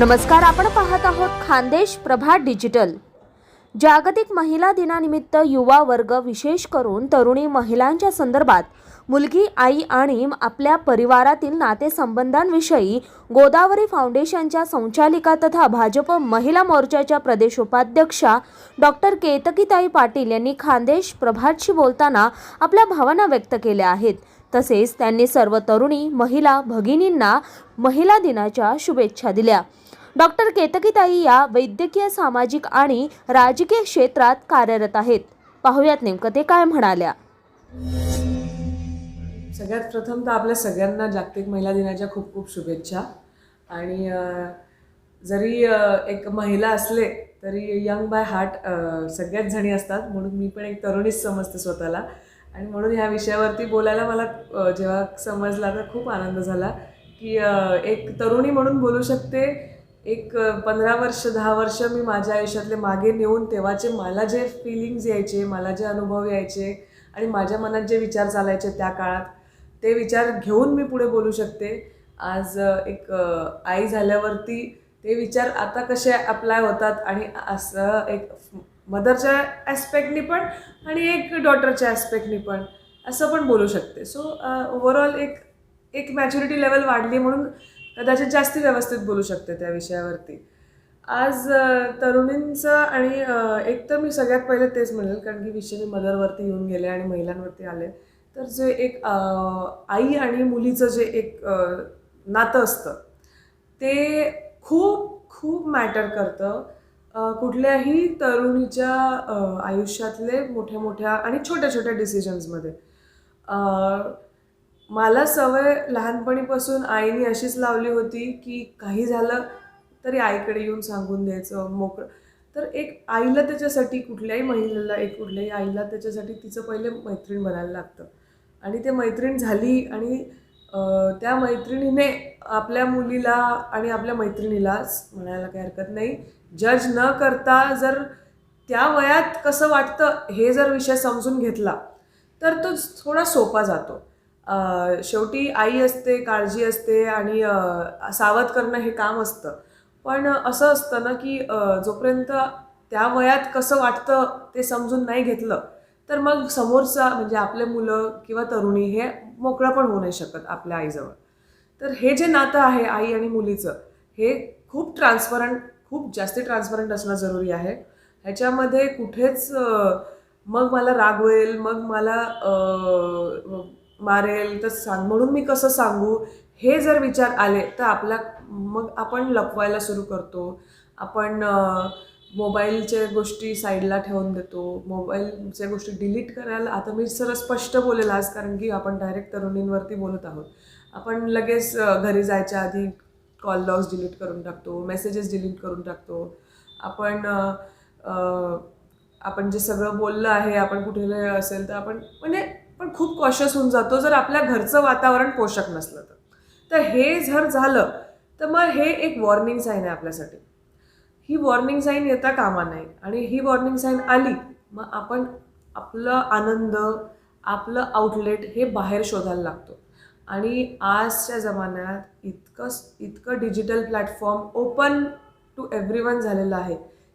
नमस्कार आपण पाहत आहोत खानदेश प्रभा डिजिटल. जागतिक महिला दिनानिमित्त युवा वर्ग विशेष करून तरुणी महिलांच्या संदर्भात मुलगी आई आणि आपल्या परिवारातील नातेसंबंधांविषयी गोदावरी फाउंडेशनच्या संचालिका तथा भाजप महिला मोर्चाच्या प्रदेश उपाध्यक्षा डॉक्टर केतकीताई पाटील यांनी खानदेश प्रभातशी बोलताना आपल्या भावना व्यक्त केल्या आहेत. तसेच त्यांनी सर्व तरुणी महिला भगिनींना महिला दिनाच्या शुभेच्छा दिल्या. डॉक्टर केतकीताई या वैद्यकीय सामाजिक आणि राजकीय क्षेत्रात कार्यरत आहेत. पाहुयात नेमकं ते काय म्हणाल्या. सगळ्यात प्रथम तर आपल्या सगळ्यांना जागतिक महिला दिनाच्या खूप खूप शुभेच्छा. आणि जरी एक महिला असले तरी यंग बाय हार्ट सगळ्याच जणी असतात. म्हणून मी पण एक तरुणीच समजते स्वतःला. आणि म्हणून ह्या विषयावरती बोलायला मला जेव्हा समजला तर खूप आनंद झाला की एक तरुणी म्हणून बोलू शकते एक पंधरा वर्ष दहा वर्ष मी माझ्या आयुष्यातले मागे नेऊन तेव्हाचे मला जे फिलिंग्ज यायचे मला जे अनुभव यायचे आणि माझ्या मनात जे विचार चालायचे त्या काळात ते विचार घेऊन मी पुढे बोलू शकते. आज एक आई झाल्यावरती ते विचार आता कसे अप्लाय होतात आणि असं एक मदरच्या ॲस्पेक्टनी पण आणि एक डॉटरच्या ॲस्पेक्टनी पण असं पण बोलू शकते. सो ओवरऑल एक एक मॅच्युरिटी लेवल वाढली म्हणून कदाचित जास्ती व्यवस्थित बोलू शकते त्या विषयावरती. आज तरुणींचं आणि एक तर मी सगळ्यात पहिले तेच म्हणेल कारण की विषय मी मदरवरती येऊन गेले आणि महिलांवरती आले. तर जे एक आई आणि मुलीचं जे एक नातं असतं ते खूप खूप मॅटर करतं. कुठल्याही तरुणीच्या आयुष्यातले मोठ्या मोठ्या आणि छोट्या छोट्या डिसिजन्समध्ये मला सवय लहानपणीपासून आईने अशीच लावली होती की काही झालं तरी आईकडे येऊन सांगून द्यायचं मोकळं. तर एक आईला त्याच्यासाठी कुठल्याही महिलेला एक कुठल्याही आईला त्याच्यासाठी तिचं पहिले मैत्रीण बनायला लागतं. आणि ते मैत्रीण झाली आणि त्या मैत्रिणीने आपल्या मुलीला आणि आपल्या मैत्रिणीलाच म्हणायला काही हरकत नाही. जज न करता जर त्या वयात कसं वाटतं हे जर विषय समजून घेतला तर तो थोडा सोपा जातो. शेवटी आई असते काळजी असते आणि सावध करणं हे काम असतं. पण असं असतं ना की जोपर्यंत त्या वयात कसं वाटतं ते समजून नाही घेतलं तर मग समोरचा म्हणजे आपले मुलं किंवा तरुणी हे मोकळं पण होऊ नाही शकत आपल्या आईजवळ. तर हे जे नातं आहे आई आणि मुलीचं हे खूप ट्रान्सपरंट खूप जास्ती ट्रान्सपरंट असणं जरुरी आहे. ह्याच्यामध्ये कुठेच मग मला रागवेल मग मला मारेल तर सांग. म्हणून मी कसं सांगू? हे जर विचार आले तर आपला मग आपण लपवायला सुरू करतो. आपण मोबाईलच्या गोष्टी साईडला ठेवून देतो. मोबाईलच्या गोष्टी डिलीट करायला आता मी सर स्पष्ट बोलेल आज कारण की आपण डायरेक्ट तरुणींवरती बोलत आहोत. आपण लगेच घरी जायच्या आधी कॉल लॉग्स डिलीट करून टाकतो मेसेजेस डिलीट करून टाकतो. आपण आपण जे सगळं बोललं आहे आपण कुठे असेल तर आपण म्हणजे पण खूप कॉशियस होऊन जातो जर आपल्या घरचं वातावरण पोषक नसलं तर. तर हे जर झालं तर मग हे एक वॉर्निंग साईन आहे आपल्यासाठी. ही वॉर्निंग साईन येता कामा नाही आणि ही वॉर्निंग साईन आली मग आपण आपलं आनंद आपलं आउटलेट हे बाहेर शोधायला लागतो. आणि आजच्या जमान्यात इतकं इतकं digital platform open to everyone झालेलं आहे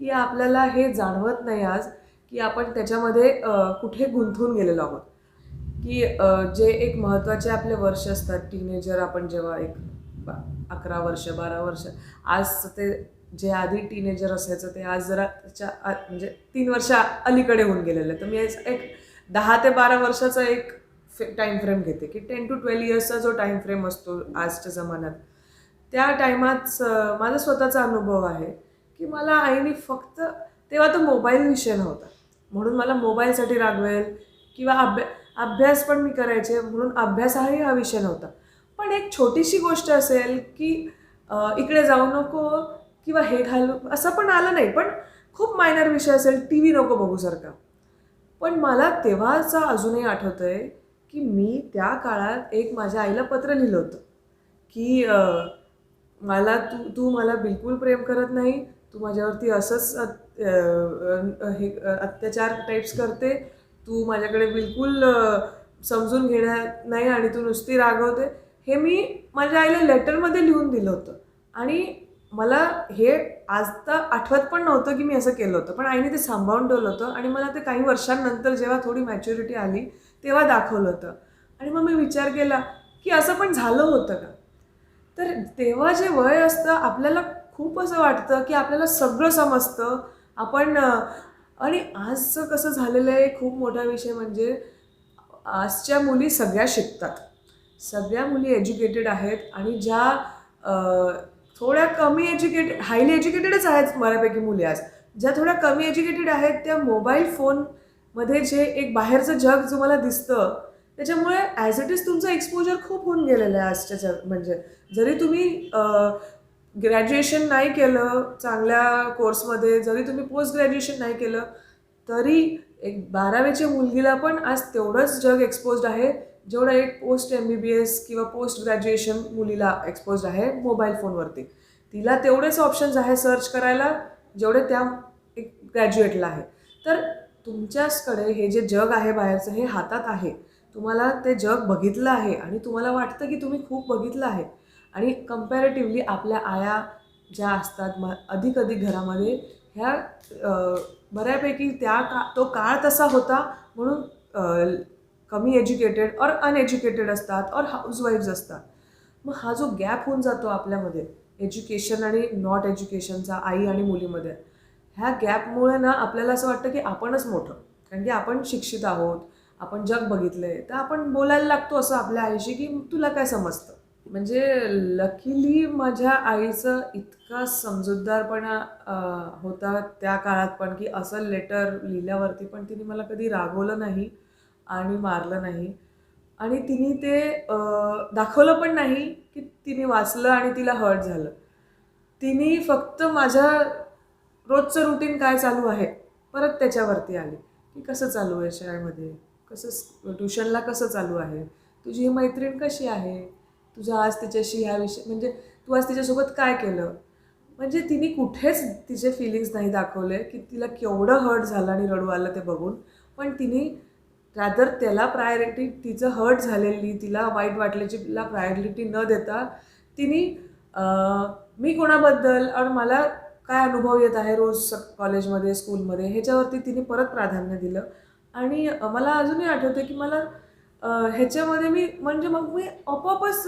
की आपल्याला हे जाणवत नाही आज की आपण त्याच्यामध्ये कुठे गुंथून गेलेलो आहोत. की जे एक महत्त्वाचे आपले वर्ष असतात टीनेजर आपण जेव्हा एक बा- अकरा वर्ष बारा वर्ष आज ते जे आधी टीनेजर असायचं ते आज जरा त्याच्या म्हणजे तीन वर्ष अलीकडे होऊन गेलेलं आहे. तर मी एक दहा ते बारा वर्षाचा एक टाईम फ्रेम घेते की टेन टू ट्वेल्व इयर्सचा जो टाईम फ्रेम असतो आजच्या जमान्यात त्या टायमात माझा स्वतःचा अनुभव आहे की मला आईने फक्त तेव्हा तो मोबाईल विषय नव्हता. म्हणून मला मोबाईलसाठी रागवेल किंवा अभ्या अभ्यास पण मी करायचे म्हणून अभ्यास हाही हा विषय नव्हता. पण एक छोटीशी गोष्ट असेल की इकडे जाऊ नको किंवा हे घालू असं पण आलं नाही पण खूप मायनर विषय असेल टी व्ही नको बघूसारखा पण मला तेव्हाचा अजूनही आठवतं आहे की मी त्या काळात एक माझ्या आईला पत्र लिहिलं होतं की मला तू तू मला बिलकुल प्रेम करत नाही तू माझ्यावरती असंच हे अत्याचार टाईप्स करते तू माझ्याकडे बिलकुल समजून घेणार नाही आणि तू नुसती रागवते हे मी माझ्या आईला लेटरमध्ये लिहून दिलं होतं. आणि मला हे आज तर आठवत पण नव्हतं की मी असं केलं होतं. पण आईने ते सांभाळून ठेवलं होतं आणि मला ते काही वर्षांनंतर जेव्हा थोडी मॅच्युरिटी आली तेव्हा दाखवलं होतं. आणि मग मी विचार केला की असं पण झालं होतं का? तर तेव्हा जे वय असतं आपल्याला खूप असं वाटतं की आपल्याला सगळं समजतं. आपण आणि आजचं कसं झालेलं आहे खूप मोठा विषय म्हणजे आजच्या मुली सगळ्या शिकतात. सगळ्या मुली एज्युकेटेड आहेत आणि ज्या थोड्या कमी एज्युकेटेड हायली एज्युकेटेडच आहेत बऱ्यापैकी मुली आज. ज्या थोड्या कमी एज्युकेटेड आहेत त्या मोबाईल फोनमध्ये जे एक बाहेरचं जग तुम्हाला दिसतं त्याच्यामुळे ॲज इट इज तुमचं एक्सपोजर खूप होऊन गेलेलं आहे आजच्या जग म्हणजे जरी तुम्ही ग्रॅज्युएशन नाही केलं चांगल्या कोर्समध्ये जरी तुम्ही पोस्ट ग्रॅज्युएशन नाही केलं तरी एक बारावीच्या मुलगीला पण आज तेवढंच जग एक्सपोज्ड आहे जेवढं एक post M B B S किंवा पोस्ट ग्रॅज्युएशन मुलीला एक्सपोज्ड आहे मोबाईल फोनवरती तिला तेवढेच ऑप्शन्स आहे सर्च करायला जेवढे त्या एक ग्रॅज्युएटला आहे. तर तुमच्याचकडे हे जे जग आहे बाहेरचं हे हातात आहे. तुम्हाला ते जग बघितलं आहे आणि तुम्हाला वाटतं की तुम्ही खूप बघितलं आहे. आणि कम्पॅरेटिव्हली आपल्या आया ज्या असतात म अधिक अधिक घरामध्ये ह्या बऱ्यापैकी त्या का तो काळ तसा होता म्हणून कमी एज्युकेटेड और अनएज्युकेटेड असतात और हाऊसवाईफ्स असतात. मग हा जो गॅप होऊन जातो आपल्यामध्ये एज्युकेशन आणि नॉट एज्युकेशनचा आई आणि मुलीमध्ये ह्या गॅपमुळे ना आपल्याला असं वाटतं की आपणच मोठं. कारण की आपण शिक्षित आहोत आपण जग बघितलं आहे तर आपण बोलायला लागतो असं आपल्या आईशी की तुला काय समजतं? म्हणजे लकीली माझ्या आईचं इतका समजूतदारपणा होता त्या काळात पण की असं लेटर लिहिल्यावरती पण तिने मला कधी रागवलं नाही आणि मारलं नाही. आणि तिने ते दाखवलं पण नाही की तिने वाचलं आणि तिला हर्ट झालं. तिने फक्त माझ्या रोजचं रुटीन काय चालू आहे परत त्याच्यावरती आली. की कसं चालू आहे शाळेमध्ये? कसं ट्युशनला कसं चालू आहे? तुझी ही मैत्रीण कशी आहे? तुझ्या आज तिच्याशी ह्या विषय म्हणजे तू आज तिच्यासोबत काय केलं? म्हणजे तिने कुठेच तिचे फिलिंग्स नाही दाखवले की तिला केवढं हर्ट झालं आणि रडू आलं ते बघून. पण तिने रॅदर त्याला प्रायोरिटी तिचं हर्ट झालेली तिला वाईट वाटल्याची तिला प्रायोरिटी न देता तिने मी कोणाबद्दल आणि मला काय अनुभव येत आहे रोज कॉलेजमध्ये स्कूलमध्ये ह्याच्यावरती तिने परत प्राधान्य दिलं. आणि मला अजूनही आठवतं की मला ह्याच्यामध्ये मी म्हणजे मग मी आपोआपच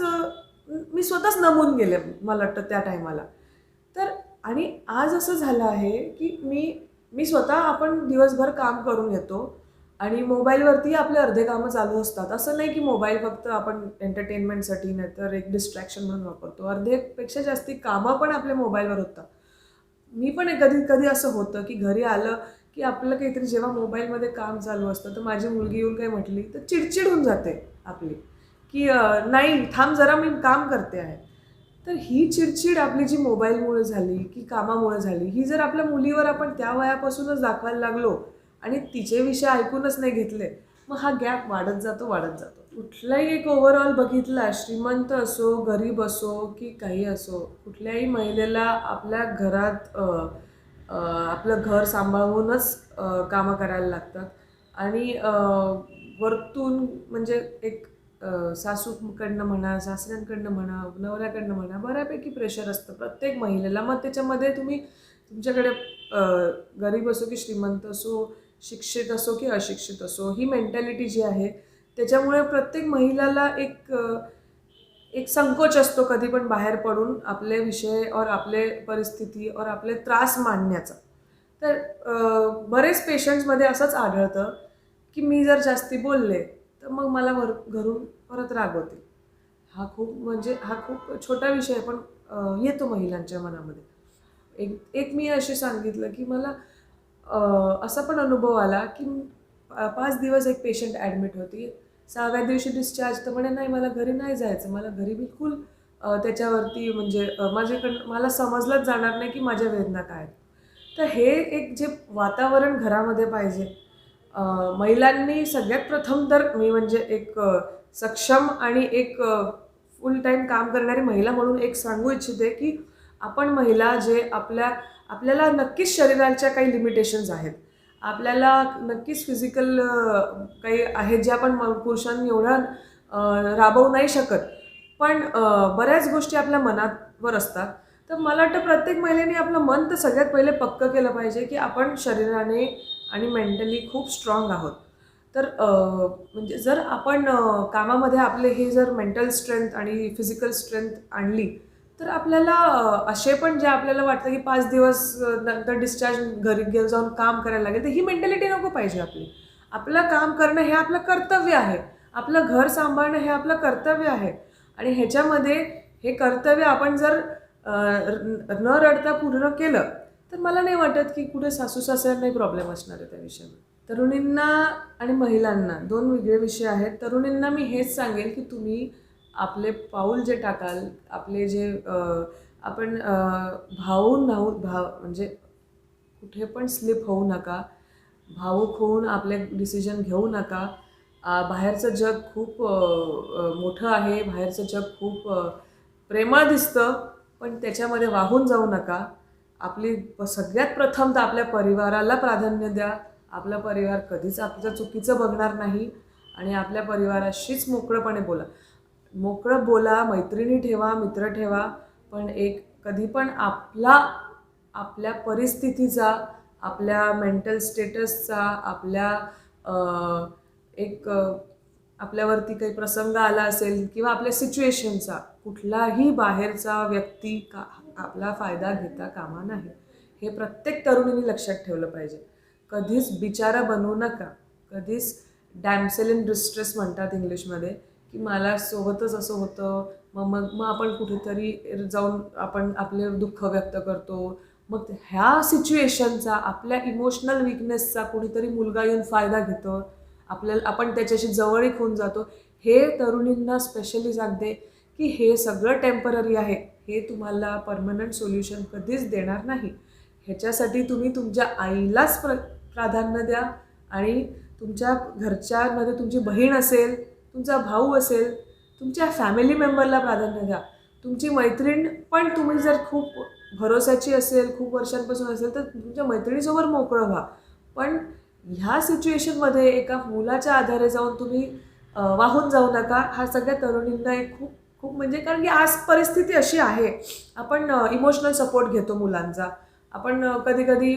मी स्वतःच नमून गेले मला वाटतं त्या टायमाला. तर आणि आज असं झालं आहे की मी मी स्वतः आपण दिवसभर काम करून येतो आणि मोबाईलवरती आपले अर्धे कामं चालू असतात. असं नाही की मोबाईल फक्त आपण एंटरटेनमेंटसाठी नाही तर एक डिस्ट्रॅक्शन म्हणून वापरतो. अर्धेपेक्षा जास्ती कामं पण आपल्या मोबाईलवर होतात. मी पण कधी कधी असं होतं की घरी आलं की आपलं काहीतरी जेव्हा मोबाईलमध्ये काम चालू असतं तर माझी मुलगी येऊन काही म्हटली तर चिडचिड होऊन जाते आपली. की नाही थांब जरा मी काम करते आहे. तर ही चिडचिड आपली जी मोबाईलमुळे झाली की कामामुळे झाली ही जर आपल्या मुलीवर आपण त्या वयापासूनच दाखवायला लागलो आणि तिचे विषय ऐकूनच नाही घेतले मग हा गॅप वाढत जातो वाढत जातो. कुठलाही एक ओव्हरऑल बघितला श्रीमंत असो गरीब असो की काही असो कुठल्याही महिलेला आपल्या घरात आपलं घर सांभाळूनच कामं करायला लागतात. आणि वरतून म्हणजे एक सासूकडनं म्हणा सासऱ्यांकडनं म्हणा नवऱ्याकडनं म्हणा बऱ्यापैकी प्रेशर असतं प्रत्येक महिलेला. मग त्याच्यामध्ये तुम्ही तुमच्याकडे गरीब असो की श्रीमंत असो शिक्षित असो की अशिक्षित असो ही मेंटॅलिटी जी आहे त्याच्यामुळे प्रत्येक महिलाला एक एक संकोच असतो कधी पण बाहेर पडून आपले विषय और आपले परिस्थिती और आपले त्रास मांडण्याचा. तर बरेच पेशंट्समध्ये असंच आढळतं की मी जर जास्ती बोलले तर मग मला वर घरून परत रागवते हा खूप म्हणजे हा खूप छोटा विषय आहे पण येतो महिलांच्या मनामध्ये. एक एक मी असे सांगितलं की मला असा पण अनुभव आला की पाच दिवस एक पेशंट ॲडमिट होती. सहाव्या दिवशी डिस्चार्ज तर म्हणे नाही मला घरी नाही जायचं. मला घरी बिलकुल त्याच्यावरती म्हणजे माझ्याकडं मला समजलंच जाणार नाही की माझ्या वेदना काय आहेत. तर हे एक जे वातावरण घरामध्ये पाहिजे. महिलांनी सगळ्यात प्रथम तर मी म्हणजे एक सक्षम आणि एक फुल टाईम काम करणारी महिला म्हणून एक सांगू इच्छिते की आपण महिला जे आपल्या आपल्याला नक्कीच शरीराच्या काही लिमिटेशन्स आहेत. आपल्याला नक्कीच फिजिकल काही आहेत जे आपण पुरुषांनी एवढ्या राबवू नाही शकत. पण बऱ्याच गोष्टी आपल्या मनावर असतात. तर मला वाटतं प्रत्येक महिलेने आपलं मन तर सगळ्यात पहिले पक्क केलं पाहिजे की आपण शरीराने आणि मेंटली खूप स्ट्रॉंग आहोत. तर म्हणजे जर आपण कामामध्ये आपले हे जर मेंटल स्ट्रेंथ आणि फिजिकल स्ट्रेंथ आणली तर आपल्याला असे पण जे आपल्याला वाटतं की पाच दिवस नंतर डिस्चार्ज घरी घेऊन जाऊन काम करायला लागेल तर ही मेंटॅलिटी नको पाहिजे आपली. आपलं काम करणं हे आपलं कर्तव्य आहे. आपलं घर सांभाळणं हे आपलं कर्तव्य आहे. आणि ह्याच्यामध्ये हे कर्तव्य आपण जर न रडता पूर्ण केलं तर मला नाही वाटत की कुठे सासू सासऱ्यांनाही प्रॉब्लेम असणार आहे त्या विषयामध्ये तरुणींना आणि महिलांना दोन वेगळे विषय आहेत. तरुणींना मी हेच सांगेल की तुम्ही आपले पाऊल जे टाकाल आपले जे आपण भावून भाऊ भाव म्हणजे कुठे पण स्लिप होऊ नका. भावूक होऊन आपले डिसिजन घेऊ नका. बाहेरचं जग खूप मोठं आहे. बाहेरचं जग खूप प्रेमळ दिसतं. पण त्याच्यामध्ये वाहून जाऊ नका. आपली सगळ्यात प्रथम तर आपल्या परिवाराला प्राधान्य द्या. आपला परिवार कधीच आपलं चुकीचं बघणार नाही. आणि आपल्या परिवाराशीच मोकळंपणे बोला. मोकळं बोला मैत्रिणी ठेवा मित्र ठेवा पण एक कधी पण आपला आपल्या परिस्थितीचा आपल्या मेंटल स्टेटसचा आपल्या एक आपल्यावरती काही प्रसंग आला असेल किंवा आपल्या सिच्युएशनचा कुठलाही बाहेरचा व्यक्ती का आपला फायदा घेता कामा नाही. हे प्रत्येक तरुणीने लक्षात ठेवलं पाहिजे. कधीच बिचारा बनवू नका. कधीच डॅम्सेल इन डिस्ट्रेस म्हणतात इंग्लिशमध्ये. की मला सोबतच असं होतं. मग मग मग आपण कुठेतरी जाऊन आपण आपले दुःख व्यक्त करतो. मग ह्या सिच्युएशनचा आपल्या इमोशनल विकनेसचा कुणीतरी मुलगा येऊन फायदा घेतो. आपल्याला आपण त्याच्याशी जवळीक होऊन जातो. हे तरुणींना स्पेशली सांगते की हे सगळं टेंपररी आहे. हे तुम्हाला परमनंट सोल्युशन कधीच देणार नाही. ह्याच्यासाठी तुम्ही तुमच्या आईलाच प्र प्राधान्य द्या. आणि तुमच्या घरच्यांमध्ये तुमची बहीण असेल तुमचा भाऊ असेल तुमच्या फॅमिली मेंबरला प्राधान्य द्या. तुमची मैत्रीण पण तुम्ही जर खूप भरोसाची असेल खूप वर्षांपासून असेल तर तुमच्या मैत्रिणीसोबत मोकळं व्हा. पण ह्या सिच्युएशनमध्ये एका मुलाच्या आधारे जाऊन तुम्ही वाहून जाऊ नका. हा सगळ्या तरुणींना एक खूप खूप म्हणजे कारण की आज परिस्थिती अशी आहे. आपण इमोशनल सपोर्ट घेतो मुलांचा. आपण कधी कधी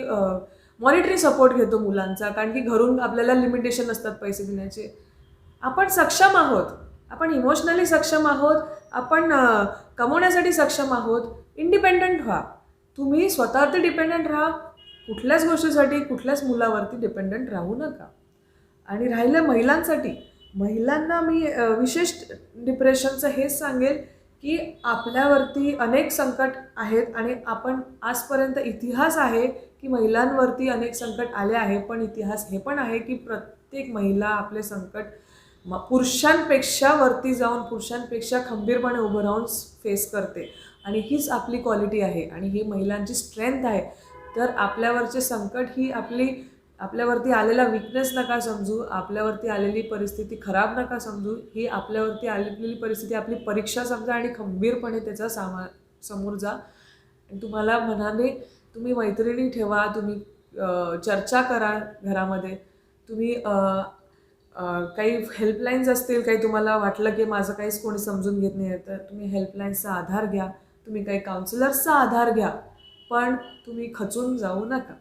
मॉनिटरी सपोर्ट घेतो मुलांचा. कारण की घरून आपल्याला लिमिटेशन असतात पैसे देण्याचे. आपण सक्षम आहोत. आपण इमोशनली सक्षम आहोत. आपण कमवण्यासाठी सक्षम आहोत. इंडिपेंडंट व्हा. तुम्ही स्वतःवरती डिपेंडंट राहा. कुठल्याच गोष्टीसाठी कुठल्याच मुलावरती डिपेंडंट राहू नका. आणि राहिलं महिलांसाठी महिलांना मी विशेष डिप्रेशनचं हेच सांगेल की आपल्यावरती अनेक संकट आहेत आणि आपण आजपर्यंत इतिहास आहे की महिलांवरती अनेक संकट आले आहे. पण इतिहास हे पण आहे की प्रत्येक महिला आपले संकट म पुरुषांपेक्षा वरती जाऊन पुरुषांपेक्षा खंबीरपणे उभं राहून फेस करते. आणि हीच आपली क्वालिटी आहे. आणि ही महिलांची स्ट्रेंथ आहे. तर आपल्यावरचे संकट ही आपली आपल्यावरती आलेला विकनेस नका समजू. आपल्यावरती आलेली परिस्थिती खराब नका समजू. ही आपल्यावरती आलेली परिस्थिती आपली परीक्षा समजा आणि खंबीरपणे त्याचा सामा समोर जा. तुम्हाला मनाने तुम्ही मैत्रिणी ठेवा. तुम्ही चर्चा करा घरामध्ये. तुम्ही काही हेल्पलाईन्स असतील काही तुम्हाला वाटलं की माझं काहीच कोणी समजून घेत नाही आहे तर तुम्ही हेल्पलाईन्सचा आधार घ्या. तुम्ही काही काउन्सिलर्सचा आधार घ्या पण तुम्ही खचून जाऊ नका.